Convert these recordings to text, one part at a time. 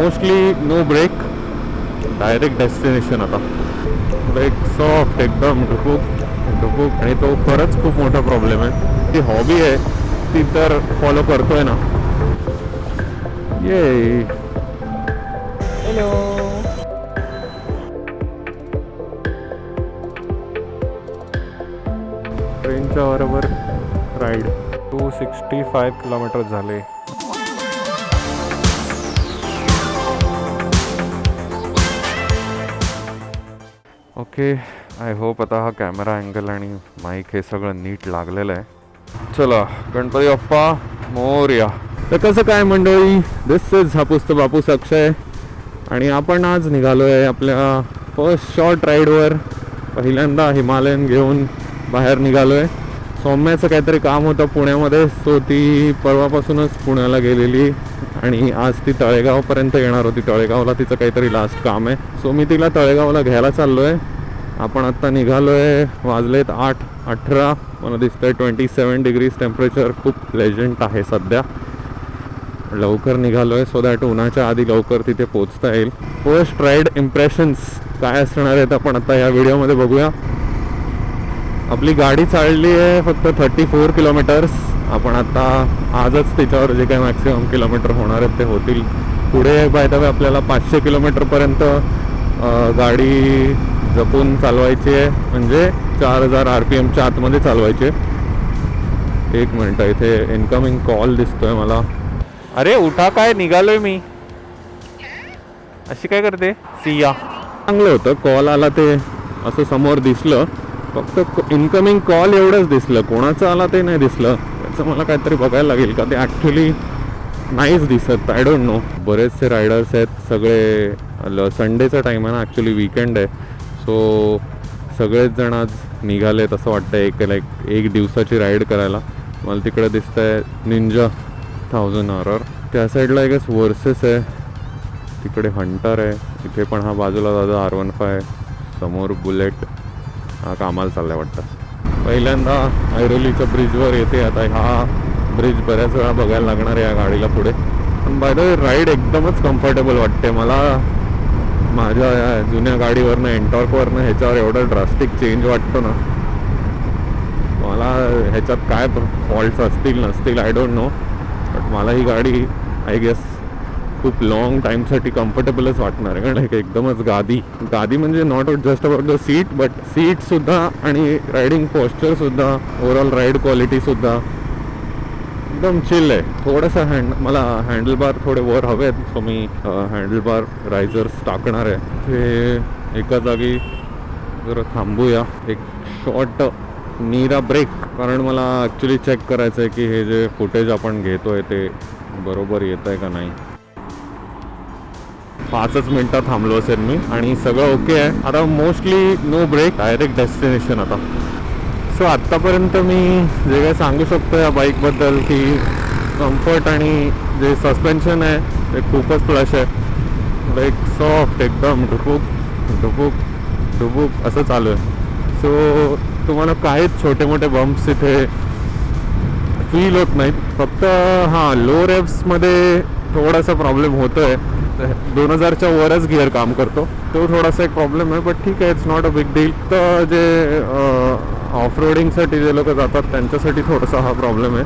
Mostly no break direct destination आता. Break soft एकदम ढुकूक ढुकूक आणि तो खरंच खूप मोठा प्रॉब्लेम आहे. ती हॉबी आहे ती तर फॉलो करतोय ना. ये हॅलो ट्रेनच्या बरोबर ride two sixty five kilometre झाले. ओके आय होप आता हा कॅमेरा अँगल आणि माईक हे सगळं नीट लागलेलं आहे. चला गणपती बाप्पा मोर्या. तर कसं काय मंडळी? दिस इज हापूस बापूस अक्षय आणि आपण आज निघालो आहे आपल्या फर्स्ट शॉर्ट राईडवर पहिल्यांदा हिमालयन घेऊन बाहेर निघालो आहे सौम्याचं काहीतरी काम होतं पुण्यामध्ये. सो ती परवापासूनच पुण्याला गेलेली. आणि आज ती तळेगावपर्यंत येणार होती. तळेगावला तिचं काहीतरी लास्ट काम आहे. सो मी तिला तळेगावला घ्यायला चाललो आहे आपण आत्ता निघालो आहे वाजलेत आठ अठरा. मला दिसतंय ट्वेंटी सेवन डिग्रीज टेम्परेचर खूप प्लेजंट आहे सध्या. लवकर निघालो आहे सो दॅट उन्हाच्या आधी लवकर तिथे पोचता येईल. फर्स्ट राईड इम्प्रेशन्स काय असणार आहेत आपण आता या व्हिडिओमध्ये बघूया. आपली गाडी चालली आहे फक्त थर्टी फोर किलोमीटर्स आपण आता आजच त्याच्यावर जे काही मॅक्सिमम किलोमीटर होणार आहेत ते होतील. पुढे बाय द वे आपल्याला पाचशे किलोमीटरपर्यंत गाडी जपून चालवायची आहे म्हणजे चार हजार आर पी एमच्या आतमध्ये चालवायची. आहे एक मिनटं इथे इन्कमिंग कॉल दिसतोय मला. अरे उठा काय? निघालोय मी. अशी काय करते? सिया. चांगलं होतं कॉल आला ते. असं समोर दिसलं. फक्त इन्कमिंग कॉल एवढंच दिसलं. कोणाचं आला ते नाही दिसलं. त्याचं मला काहीतरी बघायला लागेल का ते ॲक्च्युली नाहीच दिसत. आय डोंट नो बरेचसे रायडर्स आहेत सगळे संडेचा टाईम आहे ना ॲक्च्युली विकेंड आहे. सो सगळेच जण आज निघालेत असं वाटतं एक लाईक एक दिवसाची राईड करायला. मला तिकडे दिसतंय निंजा थाउजंड आवर त्या साईडला एकच वर्सेस आहे. तिकडे हंटर आहे. इथे पण हा बाजूला दादा आर वन फाय समोर बुलेट हा कामाला चाललाय वाटतं. पहिल्यांदा ऐरोलीच्या ब्रिजवर येते आता. हा ब्रिज बऱ्याच वेळा बघायला लागणार आहे या गाडीला पुढे. पण बाय द राईड एकदमच कम्फर्टेबल वाटते. मला माझ्या या जुन्या गाडीवरनं एन्टॉर्कवरनं ह्याच्यावर एवढं ड्रास्टिक चेंज वाटतो ना. मला ह्याच्यात काय फॉल्ट्स असतील नसतील आय डोंट नो बट मला ही गाडी आय गेस खूप लॉंग टाईमसाठी कम्फर्टेबलच वाटणार आहे. कारण एक एकदमच गादी. गादी म्हणजे not just about the seat but सीटसुद्धा आणि रायडिंग पोस्चरसुद्धा ओव्हरऑल राईड क्वालिटीसुद्धा एकदम चिल आहे. थोडंसं हँड मला हँडल बार थोडे वर हवे आहेत सो मी हँडल बार रायझर्स टाकणार आहे. ते एका जागी जरा थांबूया. एक शॉर्ट नीरा ब्रेक कारण मला ॲक्च्युली चेक करायचं आहे की हे जे फुटेज आपण घेतो आहे ते बरोबर येत आहे का नाही. पाचच मिनटं थांबलो असेल मी आणि सगळं ओके आहे. आता mostly no break direct destination आता. सो आत्तापर्यंत मी जे काय सांगू शकतो या बाईकबद्दल की कम्फर्ट आणि जे सस्पेन्शन आहे ते खूपच फ्लश आहे. लाईक सॉफ्ट एकदम ढुकूक ढुकूक ढुकूक असं चालू आहे. सो तुम्हाला काहीच छोटे मोठे बम्प्स इथे फील होत नाहीत. फक्त हां लो रेप्समध्ये थोडासा प्रॉब्लेम होतो आहे दोन हजारच्या वरच गिअर काम करतो. तो थोडासा एक प्रॉब्लेम आहे बट ठीक आहे it's not a big deal तर जे ऑफ रोडिंगसाठी जे लोक जातात त्यांच्यासाठी थोडासा हा प्रॉब्लेम आहे.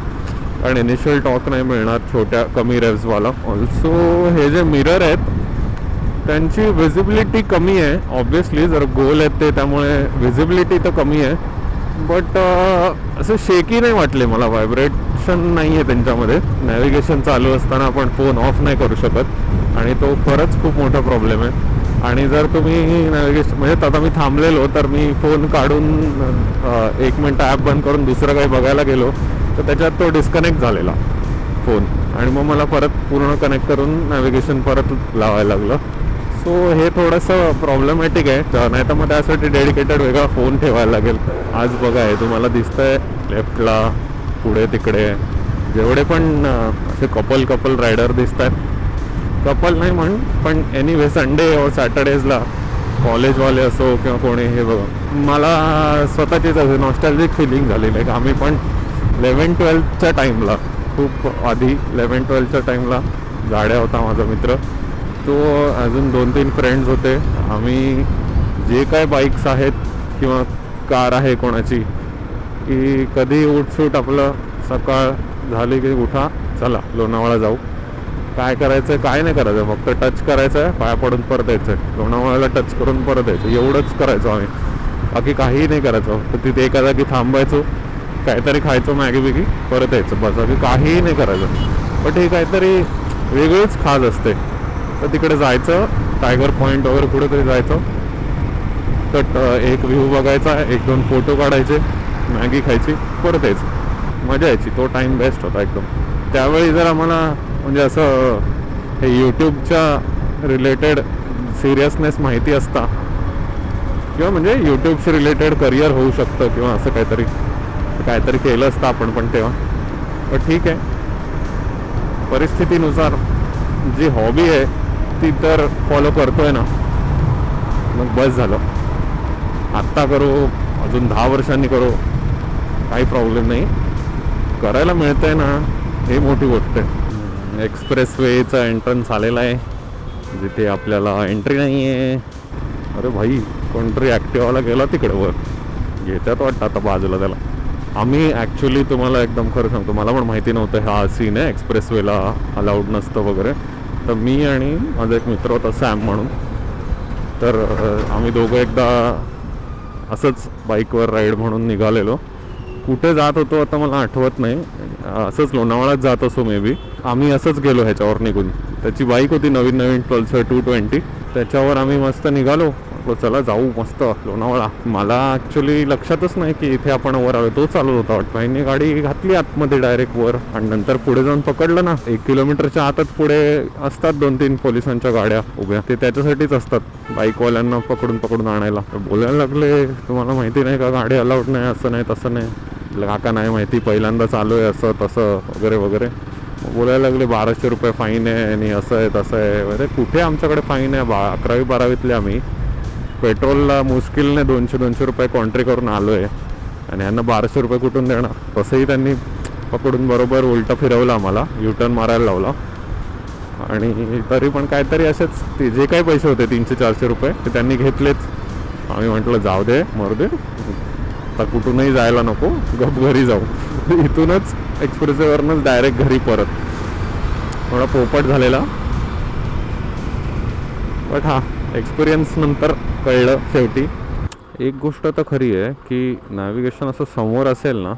कारण इनिशियल टॉक नाही मिळणार छोट्या कमी रेव्सवाला ऑल्सो हे जे मिरर आहेत त्यांची विजिबिलिटी कमी आहे. ऑब्विसली जर गोल आहेत ते त्यामुळे विजिबिलिटी तर कमी आहे. बट असं शेकी नाही वाटले मला. व्हायब्रेशन नाही आहे त्यांच्यामध्ये. नॅव्हिगेशन चालू असताना आपण फोन ऑफ नाही करू शकत. आणि तो खरंच खूप मोठा प्रॉब्लेम आहे. आणि जर तुम्ही म्हणजे आता मी थांबलेलो तर मी फोन काढून एक मिनटं ॲप बंद करून दुसरं काही बघायला गेलो तर त्याच्यात तो डिस्कनेक्ट झालेला फोन. आणि मग मला परत पूर्ण कनेक्ट करून नॅव्हिगेशन परत लावायला लागलं. सो हे थोडंसं प्रॉब्लेमॅटिक आहे. तर नाही तर मग त्यासाठी डेडिकेटेड वेगळा फोन ठेवायला लागेल. आज बघा आहे तुम्हाला दिसतंय लेफ्टला पुढे तिकडे. जेवढे पण असे कपल कपल रायडर दिसत आहेत कपल नाही म्हण पण एनिवे संडे और सॅटर्डेजला कॉलेजवाले असो किंवा कोणी हे बघा. मला स्वतःचीच असे नॉस्टॅल्जिक फिलिंग झालेली आहे. आम्ही पण लेवन ट्वेल्थच्या टाईमला खूप आधी लेवन ट्वेल्थच्या टाईमला जाड्या होता माझा मित्र. तो अजून दोन तीन फ्रेंड्स होते. आम्ही जे काय बाईक्स आहेत किंवा कार आहे कोणाची की कधी उठसूट आपलं सकाळ झाली की उठा चला लोणावळा जाऊ. काय करायचं काय नाही करायचं फक्त टच करायचं आहे पाया पडून परत यायचं आहे लोणावळ्याला टच करून परत यायचं एवढंच करायचो आम्ही. बाकी काहीही नाही करायचो. तर तिथे एका जागी थांबायचो. काहीतरी खायचो मॅगी बिगी परत यायचं. बस. बाकी काहीही नाही करायचं. बट हे काहीतरी वेगळीच खाज असते. तर तिकडे जायचं. टायगर पॉईंट वगैरे कुठेतरी जायचं. तर एक व्ह्यू बघायचा एक दोन फोटो काढायचे मॅगी खायची परत यायचं. मजा यायची. तो टाईम बेस्ट होता एकदम. त्यावेळी जर आम्हाला म्हणजे असं हे यूट्यूबच्या रिलेटेड सिरियसनेस माहिती असता किंवा म्हणजे यूट्यूबशी रिलेटेड करिअर होऊ शकतं किंवा असं काहीतरी काहीतरी केलं असतं आपण पण तेव्हा. पण ठीक आहे. परिस्थितीनुसार जी हॉबी आहे ती तर फॉलो करतोय ना. मग बस झालं. आत्ता करू अजून दहा वर्षांनी करू काही प्रॉब्लेम नाही. करायला मिळतंय ना हे मोठी गोष्ट आहे. एक्सप्रेसवेचा एंट्रन्स आलेला आहे. जिथे आपल्याला एंट्री नाही आहे. अरे भाई कोणतरी ॲक्टिवाला गेला तिकडे वर. घेतात वाटतं आता बाजूला त्याला. आम्ही ॲक्च्युली तुम्हाला एकदम खरं सांगतो मला पण माहिती नव्हतं हा सीन आहे एक्सप्रेसवेला अलाउड नसतं वगैरे. तर मी आणि माझा एक मित्र होता सॅम म्हणून. तर आम्ही दोघं एकदा असंच बाईकवर राईड म्हणून निघालेलो. कुठे जात होतो आता मला आठवत नाही. असंच लोणावळ्यात जात असो मे बी आम्ही असंच गेलो ह्याच्यावर निघून. त्याची बाईक होती नवीन नवीन पल्सर टू ट्वेंटी त्याच्यावर आम्ही मस्त निघालो. आपलं चला जाऊ मस्त. लोणावळा मला ॲक्च्युली लक्षातच नाही की इथे आपण वर आलो तो चालू होता. वाटतं यांनी गाडी घातली आतमध्ये डायरेक्ट वर आणि नंतर पुढे जाऊन पकडलं ना. एक किलोमीटरच्या आतच पुढे असतात दोन तीन पोलिसांच्या गाड्या उभ्या. ते त्याच्यासाठीच असतात बाईकवाल्यांना पकडून पकडून आणायला. तर बोलायला लागले तुम्हाला माहिती नाही का गाडी अलाउड नाही असं नाही तसं नाही. काका नाही माहिती पहिल्यांदा चालू आहे असं तसं वगैरे वगैरे. बोलायला लागले बाराशे रुपये फाईन आहे आणि असं आहे तसं आहे. अरे कुठे आमच्याकडे फाईन आहे? बा अकरावी बारावीतले आम्ही. पेट्रोलला मुश्किलने दोनशे दोनशे रुपये कॉन्ट्री करून आलो आहे आणि यांना बाराशे रुपये कुठून देणार? तसंही त्यांनी पकडून बरोबर उलटा फिरवलं आम्हाला. युटर्न मारायला लावला. आणि तरी पण काहीतरी असेच ते जे काही पैसे होते तीनशे चारशे रुपये ते त्यांनी घेतलेच आम्ही म्हटलं जाऊ दे मरू दे. आता कुठूनही जायला नको. गप घरी जाऊ. इथूनच एक्सप्रेसवरनंच डायरेक्ट घरी परत. थोडा पोपट झालेला. बट हां एक्सपिरियन्स नंतर कळलं शेवटी. एक गोष्ट तर खरी आहे की नॅव्हिगेशन असं समोर असेल ना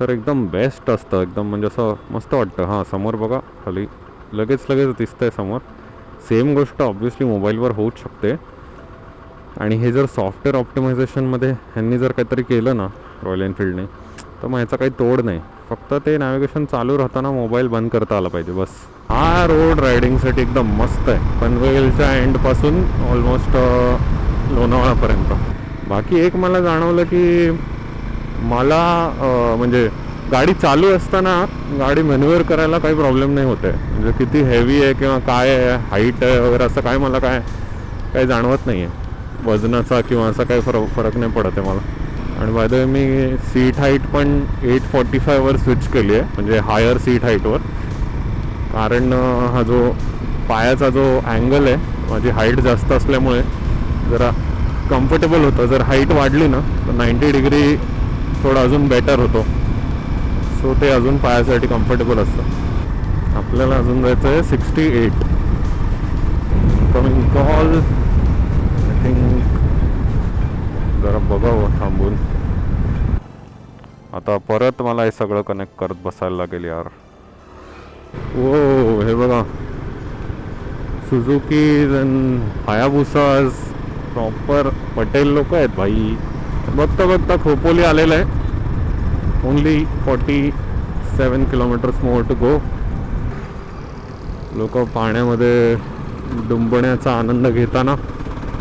तर एकदम बेस्ट असतं. एकदम म्हणजे असं मस्त वाटतं. हां समोर बघा खाली लगेच लगेच दिसतं आहे समोर. सेम गोष्ट ऑब्व्हियसली मोबाईलवर होऊच शकते. आणि हे जर सॉफ्टवेअर ऑप्टिमायझेशनमध्ये ह्यांनी जर काहीतरी केलं ना रॉयल एनफिल्डने तर मग ह्याचा काही तोड नाही. फक्त ते नॅव्हिगेशन चालू राहताना मोबाईल बंद करता आला पाहिजे बस. हा रोड रायडिंगसाठी एकदम मस्त आहे. पनवेलच्या एंडपासून ऑलमोस्ट लोणावळापर्यंत. बाकी एक मला जाणवलं की मला म्हणजे गाडी चालू असताना गाडी मॅन्युअर करायला काही प्रॉब्लेम नाही होत आहे. म्हणजे किती हेवी आहे किंवा काय आहे हाईट आहे वगैरे असं काय मला काय काही जाणवत नाही आहे वजनाचा किंवा असा काही फरक फरक नाही पडत आहे मला. आणि बाय द वे मी सीट हाईट पण एट फॉर्टी फायवर स्विच केली आहे म्हणजे हायर सीट हाईटवर कारण हा जो पायाचा जो अँगल आहे माझी हाईट जास्त असल्यामुळे जरा कम्फर्टेबल होतं. जर हाईट वाढली ना तर नाईंटी डिग्री थोडं अजून बेटर होतो. सो ते अजून पायासाठी कम्फर्टेबल असतं. आपल्याला अजून जायचं आहे सिक्स्टी एट कमिंग कॉल जरा बघावं थांबून. आता परत मला हे सगळं कनेक्ट करत बसायला लागेल यार. ओ हे बघा. सुझुकी हायाबुसा प्रॉपर पटेल लोक आहेत भाई. बघता बघता खोपोली आलेलं आहे. Only forty seven kilometres more to go लोक पाण्यामध्ये डुंबण्याचा आनंद घेताना.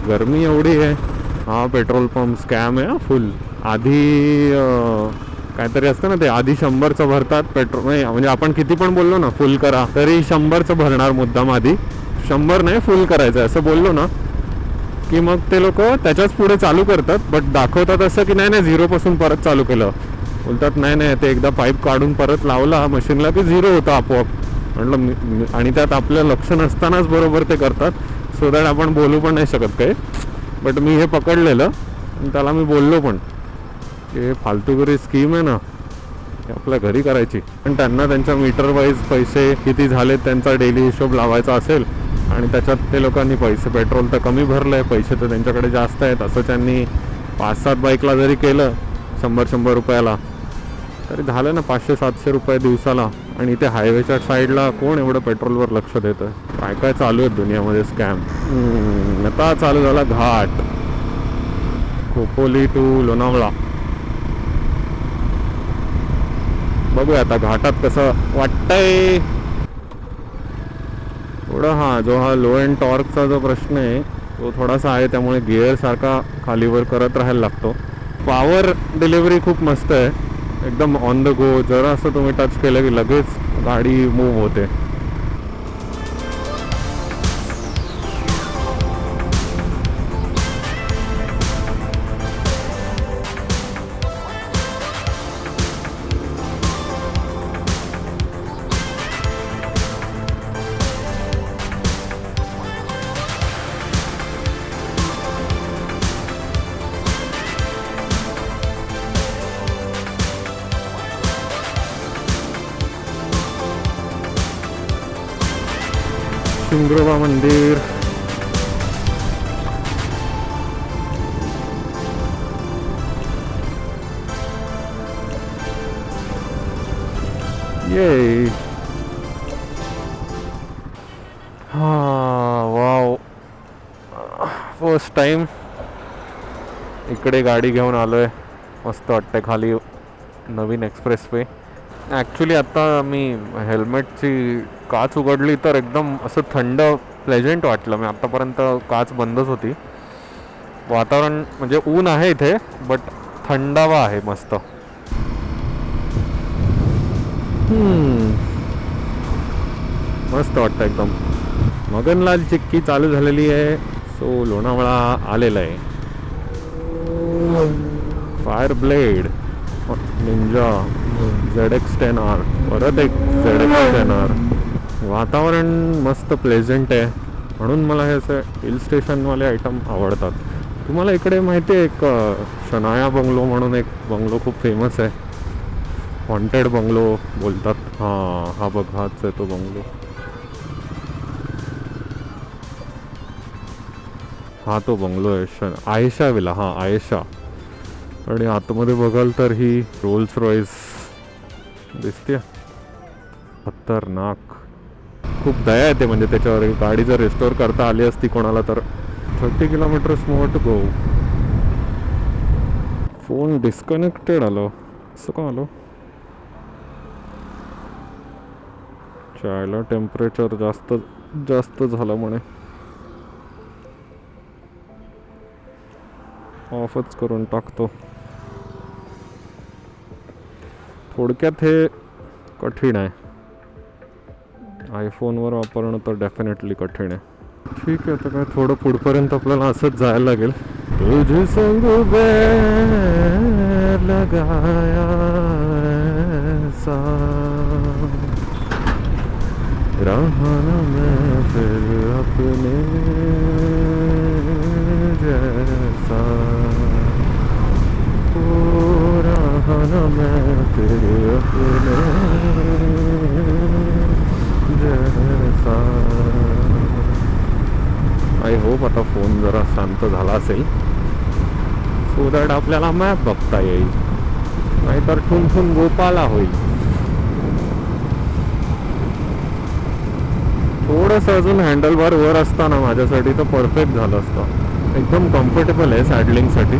गरमी एवढी आहे. हा पेट्रोल पंप स्कॅम आहे फुल. आधी काहीतरी असतं ना ते आधी शंभरचं भरतात पेट्रोल नाही म्हणजे आपण किती पण बोललो ना फुल करा तरी शंभरचं भरणार मुद्दाम आधी. शंभर नाही फुल करायचं असं बोललो ना की मग ते लोक त्याच्याच पुढे चालू करतात बट दाखवतात असं की नाही नाही झिरोपासून परत चालू केलं. बोलतात नाही नाही ते एकदा पाईप काढून परत लावला मशीनला की झिरो होता आपोआप. म्हटलं आणि त्यात आपलं लक्ष नसतानाच बरोबर ते करतात सो दॅट आपण बोलू पण नाही शकत काही. बट मी हे पकडलेलं. आणि त्याला मी बोललो पण की हे फालतूगिरी स्कीम आहे ना आपल्या घरी करायची. पण त्यांना त्यांच्या मीटर वाईज पैसे किती झाले त्यांचा डेली हिशोब लावायचा असेल आणि त्याच्यात ते लोकांनी पैसे पेट्रोल तर कमी भरलं आहे पैसे तर त्यांच्याकडे जास्त आहेत असं त्यांनी पाच सात बाईकला जरी केलं शंभर शंभर रुपयाला तरी झालं ना पाचशे सातशे रुपये दिवसाला. आणि इथे हायवेच्या साईडला कोण एवढं पेट्रोलवर लक्ष देतं काय काय चालू आहे दुनियामध्ये स्कॅम आता चालू झाला घाट. खोपोली टू लोणावळा. बघूया आता घाटात कसं वाटतंय. थोडं हा जो हा लो अँड टॉर्कचा जो प्रश्न आहे तो थोडासा आहे त्यामुळे गिअर सारखा खालीवर करत राहायला लागतो. पॉवर डिलिव्हरी खूप मस्त आहे. एकदम ऑन द गो जरा असं तुम्ही टच केलं की लगेच गाडी मूव्ह होते. शिंगरोबा मंदिर ये हा फ़र्स्ट टाइम इकडे गाडी घेऊन आलोय. मस्त वाटतंय खाली नवीन एक्सप्रेस वे ॲक्च्युली आत्ता मी हेल्मेटची काच उघडली तर एकदम असं थंड प्लेझेंट वाटलं. मी आत्तापर्यंत काच बंदच होती. वातावरण म्हणजे ऊन आहे इथे बट थंडावा आहे मस्त. मस्त वाटतं एकदम. मगनलाल चिक्की चालू झालेली आहे. सो लोणावळा आलेला आहे. Fire blade ninja Z X ten R परत एक झेड एक्स टेन आर वातावरण मस्त प्लेझंट आहे. म्हणून मला हे असे हिल स्टेशनवाले आयटम आवडतात. तुम्हाला इकडे माहिती आहे एक शनाया बंगलो म्हणून एक बंगलो खूप फेमस आहे. हॉन्टेड बंगलो बोलतात. हां हा बघ हाच आहे तो बंगलो हा तो बंगलो आहे. शन आयशा विला हां आयशा. आणि आतमध्ये बघाल तर ही रोल्स रॉईस दिसते खतरनाक. खूप दया येते म्हणजे त्याच्यावर. गाडी जर रिस्टोअर करता आली असती कोणाला तर. Thirty kilometres more to go phone disconnected आलो असं का आलो चायला टेम्परेचर जास्त जास्त झालं म्हणे. ऑफच करून टाकतो. थोडक्यात हे कठीण आहे. आयफोनवर वापरणं तर डेफिनेटली कठीण आहे. ठीक आहे आता काय थोडं पुढपर्यंत आपल्याला असंच जायला लागेल. तुझे संग लगाया न मैं फिर अपने जैसा. ओ मैं फिर आता फोन जरा शांत झाला असेल. सो दॅट आपल्याला मॅप बघता येईल. नाहीतर ठुनठुन गोपाला होईल. थोडंसं अजून हँडल बार वर असताना माझ्यासाठी तर परफेक्ट झालं असतं. एकदम कम्फर्टेबल आहे सॅडलिंगसाठी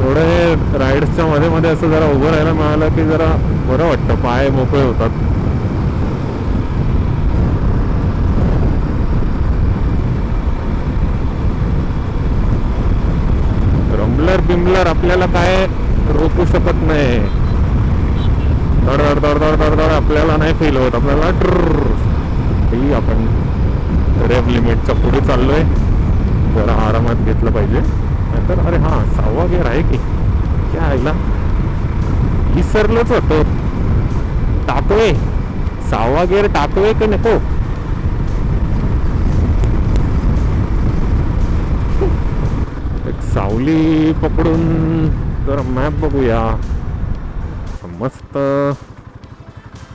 थोडं हे राईड्सच्या मध्ये मध्ये असं जरा उभं राहायला मिळालं की जरा बरं वाटतं. पाय मोकळे होतात. रंबलर बिमलर आपल्याला काय रोखू शकत नाही. धड धड धड धड धड धड आपल्याला नाही फील होत. आपल्याला ही आपण रेव लिमिटच्या पुढे चाललोय. जरा आरामात घेतलं पाहिजे. नाहीतर अरे हां सहावा गेअर आहे की? क्या आईला? विसरलोच होतो. टाकवे सहावा गेअर टाकवे की नको एक सावली पकडून तर मॅप बघूया. मस्त.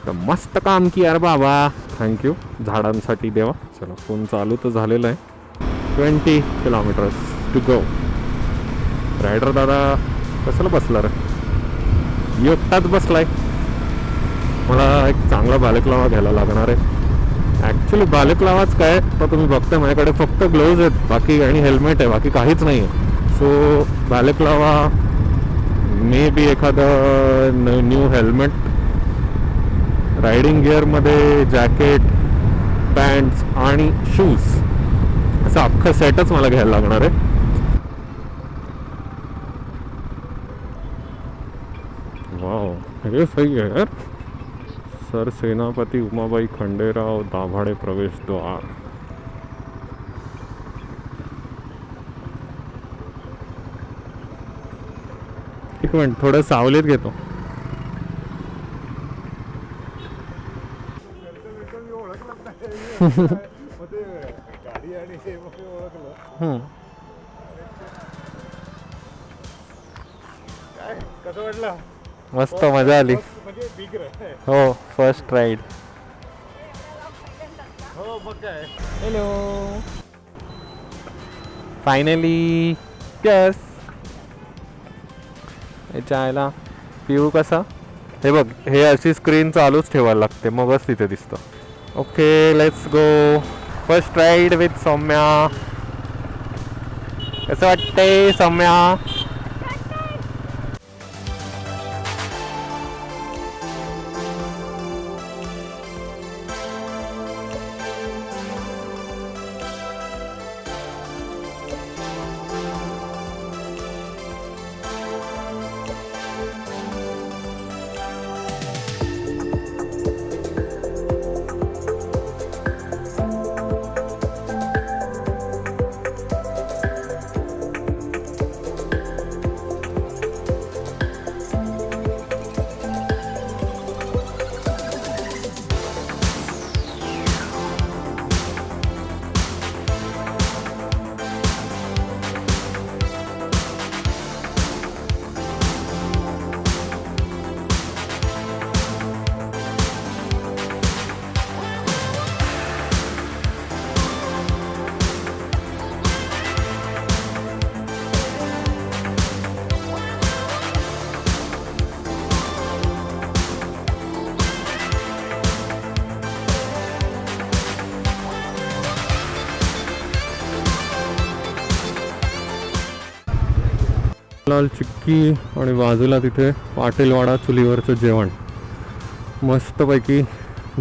तर मस्त काम की यार बाबा. थँक्यू झाडांसाठी देवा. चला फोन चालू तर झालेला आहे. Twenty kilometres to go rider दादा कसला बसला रे? एकटाच बसलाय. मला एक चांगला बालेकलावा घ्यायला लागणार आहे. ॲक्च्युली बालेकलावाच काय तर तुम्ही बघताय माझ्याकडे फक्त ग्लोव्ज आहेत. बाकी आणि हेल्मेट आहे. बाकी काहीच नाही आहे सो बॅलेक्लावा मे बी एखादं न्यू हेल्मेट रायडिंग गिअरमध्ये जॅकेट पॅन्ट्स आणि शूज असं अख्खं सेटच मला घ्यायला लागणार आहे. वाव हे सही आहे यार. सर सेनापती उमाबाई खंडेराव दाभाडे प्रवेशद्वार एक मिनिट थोडं सावलीत घेतो. मस्त मजा आली. हो first ride hello finally yes याच्या आयला पिऊ कसा? हे बघ हे अशी स्क्रीन चालूच ठेवायला लागते मगच तिथे दिसतं. Okay let's go first ride with Saumya. कसं वाटतंय सौम्या? लाल चिक्की आणि बाजूला तिथे पाटीलवाडा चुलीवरचं जेवण. मस्तपैकी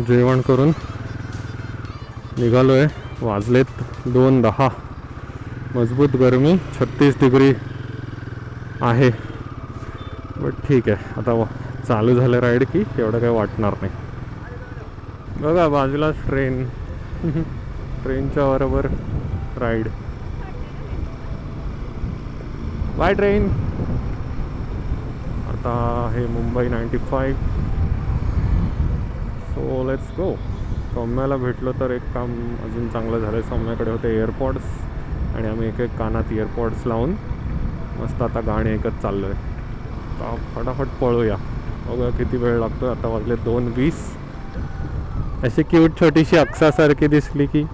जेवण करून निघालो आहे वाजलेत दोन दहा. मजबूत गरमी छत्तीस डिग्री आहे. बट ठीक आहे. आता चालू झालं राईड की एवढं काही वाटणार नाही. बघा बाजूलाच ट्रेन ट्रेनच्या बरोबर राईड बाय ट्रेन आता हे Mumbai ninety five so let's go सौम्याला भेटलो तर एक काम अजून चांगलं झालं आहे सौम्याकडे होते एअरपॉड्स आणि आम्ही एक एक कानात एअरपॉड्स लावून मस्त आता गाणी ऐकत चाललो आहे आता फटाफट पळूया. बघा किती वेळ लागतो आता वाजले दोन वीस. अशी क्यूट छोटीशी अक्षासारखी दिसली की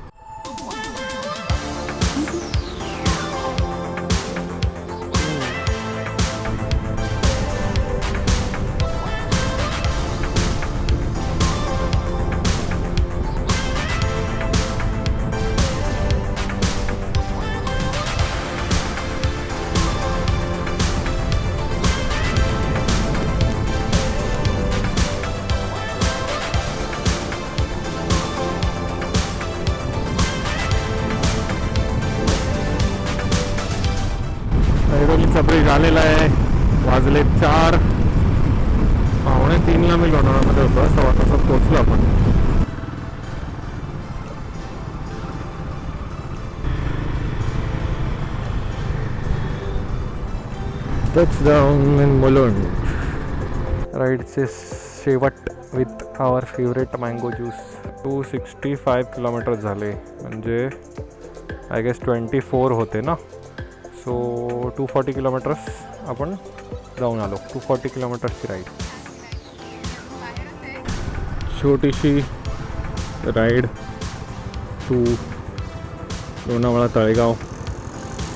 जाऊन इन मुलुंड राईडचे शेवट with our favourite mango juice two sixty five kilometre झाले. म्हणजे आय गेस ट्वेंटी फोर होते ना? सो टू फॉर्टी किलोमीटर्स आपण जाऊन आलो. टू फॉर्टी किलोमीटर्सची राईड छोटीशी ride to Lonavala Talegaon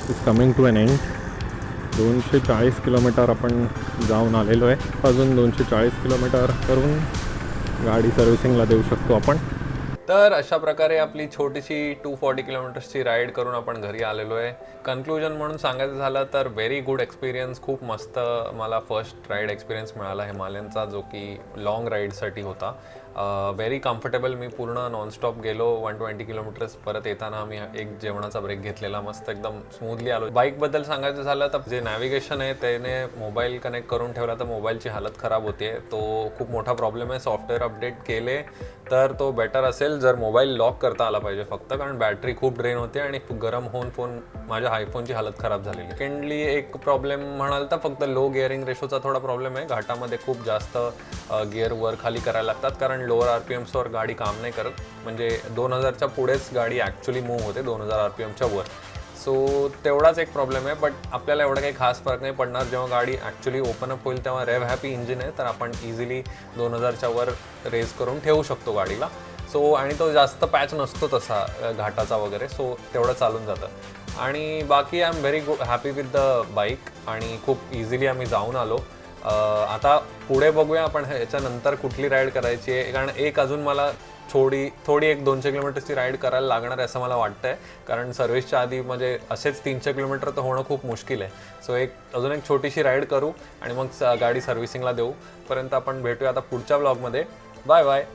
is coming to an end दोनशे चाळीस किलोमीटर आपण जाऊन आलेलो आहे. अजून दोनशे चाळीस किलोमीटर करून गाडी सर्व्हिसिंगला देऊ शकतो आपण. तर अशा प्रकारे आपली छोटीशी टू फॉर्टी किलोमीटर्सची राईड करून आपण घरी आलेलो आहे. कन्क्लुजन म्हणून सांगायचं झालं तर व्हेरी गुड एक्सपिरियन्स खूप मस्त मला फर्स्ट राईड एक्सपिरियन्स मिळाला हिमालयनचा जो की लाँग राईडसाठी होता. व्हेरी कम्फर्टेबल मी पूर्ण नॉनस्टॉप गेलो वन ट्वेंटी किलोमीटर्स परत येताना आम्ही एक जेवणाचा ब्रेक घेतलेला मस्त एकदम स्मूथली आलो. बाईकबद्दल सांगायचं झालं तर जे नॅव्हिगेशन आहे त्याने मोबाईल कनेक्ट करून ठेवला तर मोबाईलची हालत खराब होते तो खूप मोठा प्रॉब्लेम आहे. सॉफ्टवेअर अपडेट केले तर तो बेटर असेल जर मोबाईल लॉक करता आला पाहिजे फक्त कारण बॅटरी खूप ड्रेन होते आणि गरम होऊन फोन माझ्या आयफोनची हालत खराब झालेली. सेकंडली एक प्रॉब्लेम म्हणाल तर फक्त लो गिअरिंग रेशोचा थोडा प्रॉब्लेम आहे. घाटामध्ये खूप जास्त गिअर वर खाली करायला लागतात कारण लोअर आर पी एम्सवर गाडी काम नाही करत. म्हणजे दोन हजारच्या पुढेच गाडी ॲक्च्युली मूव्ह होते दोन हजार आर पी एमच्या वर. सो तेवढाच एक प्रॉब्लेम आहे बट आपल्याला एवढा काही खास फरक नाही पडणार. जेव्हा गाडी ॲक्च्युली ओपन अप होईल तेव्हा रेव्ह हॅपी इंजिन आहे तर आपण इझिली दोन हजारच्या वर रेस करून ठेवू शकतो गाडीला. सो आणि तो जास्त पॅच नसतो तसा घाटाचा वगैरे. सो तेवढं चालून जातं. आणि बाकी I am very good happy with the bike आणि खूप इझिली आम्ही जाऊन आलो. आता पुढे बघूया आपण याच्यानंतर कुठली राईड करायची आहे. कारण एक अजून मला थोडी थोडी एक दोनशे किलोमीटरची राईड करायला लागणार आहे असं मला वाटतंय. कारण सर्व्हिसच्या आधी म्हणजे असेच तीनशे किलोमीटर तर होणं खूप मुश्किल आहे. सो एक अजून एक छोटीशी राईड करू आणि मग स- गाडी सर्व्हिसिंगला देऊ. पर्यंत आपण भेटूया आता पुढच्या ब्लॉगमध्ये बाय बाय